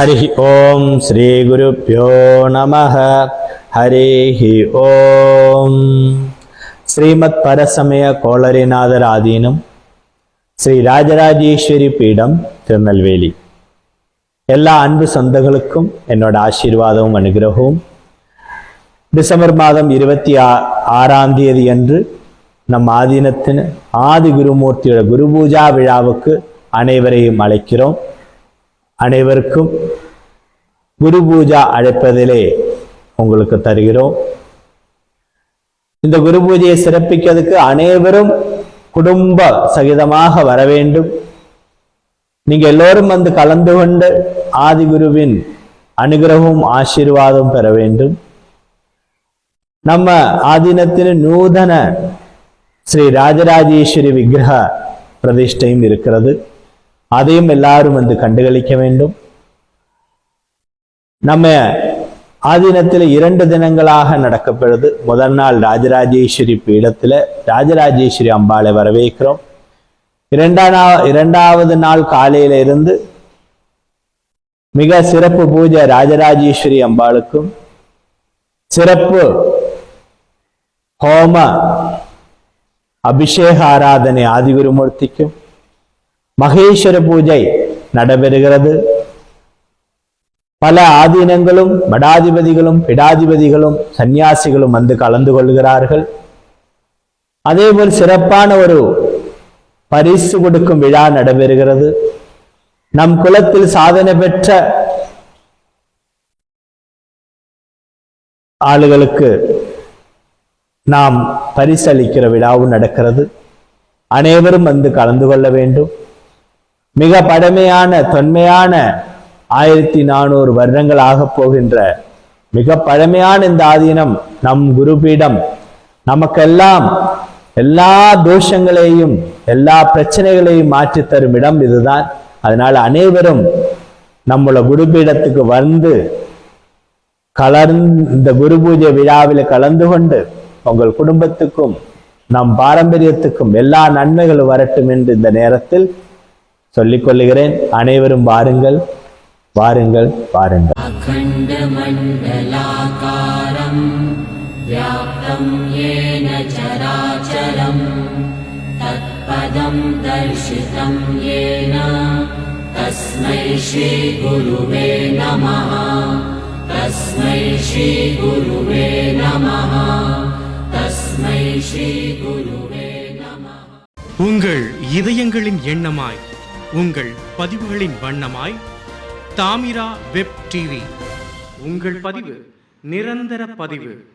हरिः ॐ श्रीगुरुभ्यो नमः हरिः ॐ ஸ்ரீமத் பரசமய கோளரிநாதர் ஆதீனம் ஸ்ரீ ராஜராஜேஸ்வரி பீடம் திருநெல்வேலி எல்லா அன்பு சொந்தங்களுக்கும் என்னோட ஆசீர்வாதமும் அனுகிரகமும் டிசம்பர் மாதம் இருபத்தி ஆ ஆறாம் தேதி அன்று நம் ஆதீனத்தின் ஆதி குருமூர்த்தியோட குரு பூஜா விழாவுக்கு அனைவரையும் அழைக்கிறோம் அனைவருக்கும் குரு பூஜா அழைப்பதிலே உங்களுக்கு தருகிறோம். இந்த குரு பூஜையை சிறப்பிக்கிறதுக்கு அனைவரும் குடும்ப சகிதமாக வர வேண்டும். நீங்க எல்லோரும் வந்து கலந்து கொண்டு ஆதிகுருவின் அனுகிரகமும் ஆசீர்வாதம் பெற வேண்டும். நம்ம ஆதீனத்தின் நூதன ஸ்ரீ ராஜராஜேஸ்வரி விக்கிரக பிரதிஷ்டையும் இருக்கிறது. அதையும் எல்லாரும் வந்து கண்டுகளிக்க வேண்டும். நம்ம ஆதீனத்தில் இரண்டு தினங்களாக நடக்கப்படுது முதல் நாள் ராஜராஜேஸ்வரி பீடத்துல ராஜராஜேஸ்வரி அம்பாளை வரவேற்கிறோம். இரண்டாம் இரண்டாவது நாள் காலையில இருந்து மிக சிறப்பு பூஜை ராஜராஜேஸ்வரி அம்பாளுக்கும் சிறப்பு ஹோம அபிஷேக ஆராதனை ஆதிகுருமூர்த்திக்கும் மகேஸ்வர பூஜை நடைபெறுகிறது. பல ஆதீனங்களும் மடாதிபதிகளும் பிடாதிபதிகளும் சந்நியாசிகளும் வந்து கலந்து கொள்கிறார்கள். அதேபோல் சிறப்பான ஒரு பரிசு கொடுக்கும் விழா நடைபெறுகிறது. நம் குலத்தில் சாதனை பெற்ற ஆளுகளுக்கு நாம் பரிசளிக்கிற விழாவும் நடக்கிறது. அனைவரும் வந்து கலந்து கொள்ள வேண்டும். மிக பழமையான தொன்மையான ஆயிரத்தி நானூறு வருடங்கள் ஆகப் போகின்ற மிக பழமையான இந்த ஆதீனம் நம் குருபீடம். நமக்கெல்லாம் எல்லா தோஷங்களையும் எல்லா பிரச்சனைகளையும் மாற்றி தரும் இடம் இதுதான். அதனால அனைவரும் நம்மளோட குருபீடத்துக்கு வந்து கலர்ந்து இந்த குரு பூஜை விழாவில் கலந்து கொண்டு உங்கள் குடும்பத்துக்கும் நம் பாரம்பரியத்துக்கும் எல்லா நன்மைகளும் வரட்டும் என்று இந்த நேரத்தில் சொல்லிக்கொள்ளுகிறேன் அனைவரும் வாருங்கள். வாருங்கள் வாருங்கள். அகண்ட மண்டலாகாரம் வியாப்தம் ஏன சராச்சரம் தத்பதம் தர்ஷிதம் ஏன தஸ்மை ஸ்ரீ குருவே நமः தஸ்மை ஸ்ரீ குருவே நமः உங்கள் இதயங்களின் எண்ணமாய் உங்கள் பதிவுகளின் வண்ணமாய் தாமிரா வெப் டிவி. உங்கள் பதிவு நிரந்தர பதிவு.